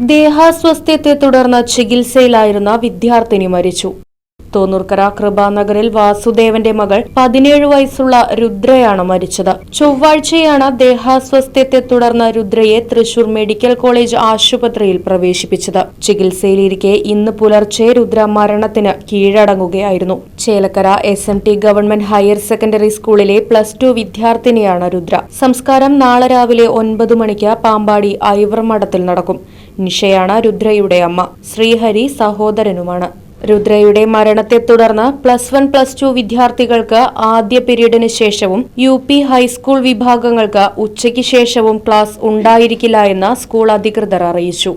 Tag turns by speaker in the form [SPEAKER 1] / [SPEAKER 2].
[SPEAKER 1] ദേഹാസ്വസ്ഥ്യത്തെ തുടർന്ന് ചികിത്സയിലായിരുന്ന വിദ്യാർത്ഥിനി മരിച്ചു. തോന്നൂർക്കര കൃപാനഗറിൽ വാസുദേവന്റെ മകൾ പതിനേഴ് വയസ്സുള്ള രുദ്രയാണ് മരിച്ചത്. ചൊവ്വാഴ്ചയാണ് ദേഹാസ്വസ്ഥ്യത്തെ തുടർന്ന് രുദ്രയെ തൃശൂർ മെഡിക്കൽ കോളേജ് ആശുപത്രിയിൽ പ്രവേശിപ്പിച്ചത്. ചികിത്സയിലിരിക്കെ ഇന്ന് പുലർച്ചെ രുദ്ര മരണത്തിന് കീഴടങ്ങുകയായിരുന്നു. Chelakkara S M T government higher secondary സ്കൂളിലെ പ്ലസ് ടു വിദ്യാർത്ഥിനിയാണ് രുദ്ര. സംസ്കാരം നാളെ രാവിലെ ഒൻപത് മണിക്ക് പാമ്പാടി ഐവർ മഠത്തിൽ നടക്കും. നിഷയാണ് രുദ്രയുടെ അമ്മ. ശ്രീഹരി സഹോദരനുമാണ്. രുദ്രയുടെ മരണത്തെ തുടർന്ന് പ്ലസ് വൺ പ്ലസ് ടു വിദ്യാർത്ഥികൾക്ക് ആദ്യ പീരീഡിന് ശേഷവും യു പി ഹൈസ്കൂൾ വിഭാഗങ്ങൾക്ക് ഉച്ചയ്ക്ക് ശേഷവും ക്ലാസ് ഉണ്ടായിരിക്കില്ല എന്ന് സ്കൂൾ അധികൃതർ അറിയിച്ചു.